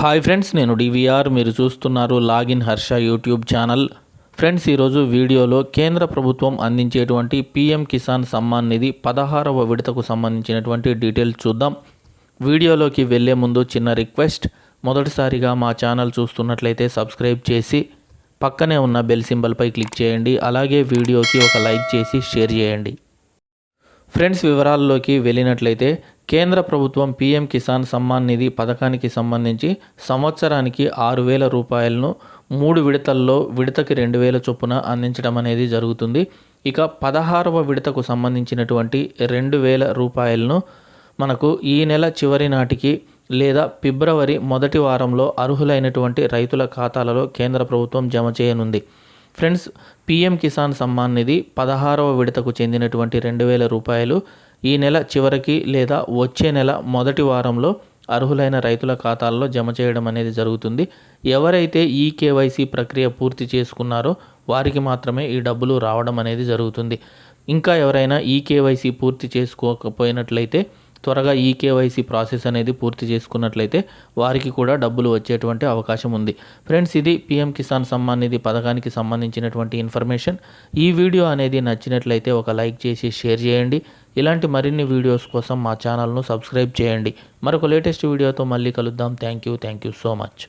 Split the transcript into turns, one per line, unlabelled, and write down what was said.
Hi friends నేను DVR మీరు చూస్తున్నారు login Harsha YouTube channel friends ఈరోజు వీడియోలో కేంద్ర ప్రభుత్వం అందించేటువంటి పిఎం కిసాన్ సమ్మాన్ నిధి పదహారవ విడతకు సంబంధించినటువంటి డీటెయిల్స్ చూద్దాం. వీడియోలోకి వెళ్ళే ముందు చిన్న రిక్వెస్ట్ మొదటిసారిగా మా ఛానల్ చూస్తున్నట్లయితే సబ్స్క్రైబ్ చేసి పక్కనే ఉన్న బెల్ సింబల్పై క్లిక్ చేయండి. అలాగే వీడియోకి ఒక లైక్ చేసి షేర్ చేయండి. ఫ్రెండ్స్ వివరాల్లోకి వెళ్ళినట్లయితే కేంద్ర ప్రభుత్వం పీఎం కిసాన్ సమ్మాన్ నిధి పథకానికి సంబంధించి సంవత్సరానికి ఆరు వేల రూపాయలను మూడు విడతల్లో విడతకి రెండు వేల చొప్పున అందించడం అనేది జరుగుతుంది. ఇక పదహారవ విడతకు సంబంధించినటువంటి రెండు వేల రూపాయలను మనకు ఈ నెల చివరి నాటికి లేదా ఫిబ్రవరి మొదటి వారంలో అర్హులైనటువంటి రైతుల ఖాతాలలో కేంద్ర ప్రభుత్వం జమ చేయనుంది. ఫ్రెండ్స్ పీఎం కిసాన్ సమ్మాన్ నిధి పదహారవ విడతకు చెందినటువంటి రెండు వేల రూపాయలు ఈ నెల చివరికి లేదా వచ్చే నెల మొదటి వారంలో అర్హులైన రైతుల ఖాతాల్లో జమ చేయడం అనేది జరుగుతుంది. ఎవరైతే ఈ కేవైసీ ప్రక్రియ పూర్తి చేసుకున్నారో వారికి మాత్రమే ఈ డబ్బులు రావడం అనేది జరుగుతుంది. ఇంకా ఎవరైనా ఈ కేవైసీ పూర్తి చేసుకోకపోయినట్లయితే త్వరగా ఈ కేవైసీ ప్రాసెస్ అనేది పూర్తి చేసుకున్నట్లయితే వారికి కూడా డబ్బులు వచ్చేటువంటి అవకాశం ఉంది. ఫ్రెండ్స్ ఇది పిఎం కిసాన్ సమ్మాన్ నిధి పథకానికి సంబంధించినటువంటి ఇన్ఫర్మేషన్. ఈ వీడియో అనేది నచ్చినట్లయితే ఒక లైక్ చేసి షేర్ చేయండి. ఇలాంటి మరిన్ని వీడియోస్ కోసం మా ఛానల్ను సబ్స్క్రైబ్ చేయండి. మరొక లేటెస్ట్ వీడియోతో మళ్ళీ కలుద్దాం. Thank you thank you so much.